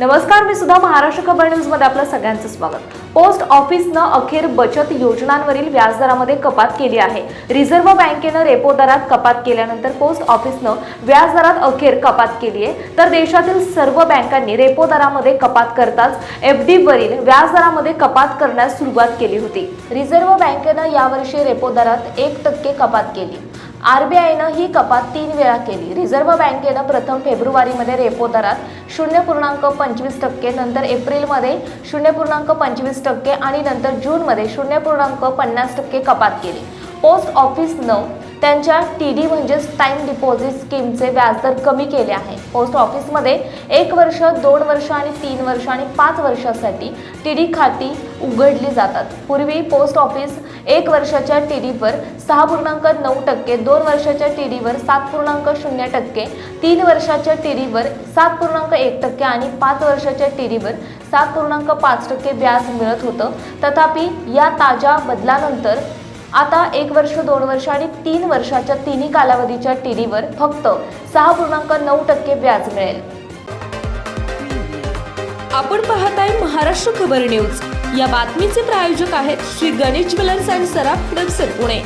नमस्कार मी सुद्धा महाराष्ट्र खबर न्यूजमध्ये आपलं सगळ्यांचं स्वागत. पोस्ट ऑफिसनं अखेर बचत योजनांवरील व्याजदरामध्ये कपात केली आहे. रिझर्व्ह बँकेनं रेपो दरात कपात केल्यानंतर पोस्ट ऑफिसनं व्याजदरात अखेर कपात केली आहे. तर देशातील सर्व बँकांनी रेपो दरामध्ये कपात करताच एफ डी वरील व्याजदरामध्ये कपात करण्यास सुरुवात केली होती. रिझर्व्ह बँकेनं यावर्षी रेपो दरात एक टक्के कपात केली. आरबीआयनं ही कपात तीन वेळा केली. रिझर्व्ह बँकेनं प्रथम फेब्रुवारीमध्ये रेपो दरात शून्य पूर्णांक पंचवीस टक्के नंतर एप्रिलमध्ये शून्य पूर्णांक पंचवीस टक्के आणि नंतर जूनमध्ये शून्य पूर्णांक पन्नास टक्के कपात केली. पोस्ट ऑफिसनं त्यांच्या टी डी म्हणजेच टाईम डिपॉझिट स्कीमचे व्याजदर कमी केले आहे. पोस्ट ऑफिसमध्ये एक वर्ष दोन वर्ष आणि तीन वर्ष आणि पाच वर्षासाठी टी डी खाती उघडली जातात. पूर्वी पोस्ट ऑफिस एक वर्षाच्या टी डीवर सहा पूर्णांक नऊ टक्के दोन वर्षाच्या टी डीवर सात पूर्णांक शून्य टक्के तीन वर्षाच्या टी डीवर सात पूर्णांक एक टक्के आणि पाच वर्षाच्या टी डीवर सात पूर्णांक पाच टक्के व्याज मिळत होतं. तथापि या ताज्या बदलानंतर आता एक वर्ष दोन वर्ष आणि तीन वर्षाच्या तिन्ही कालावधीच्या टीडीवर फक्त सहा पूर्णांक नऊ टक्के व्याज मिळेल. आपण पाहत आहे महाराष्ट्र खबर न्यूज. या बातमीचे प्रायोजक आहेत श्री गणेश ज्वेलर्स अँड सराफ हडपसर पुणे.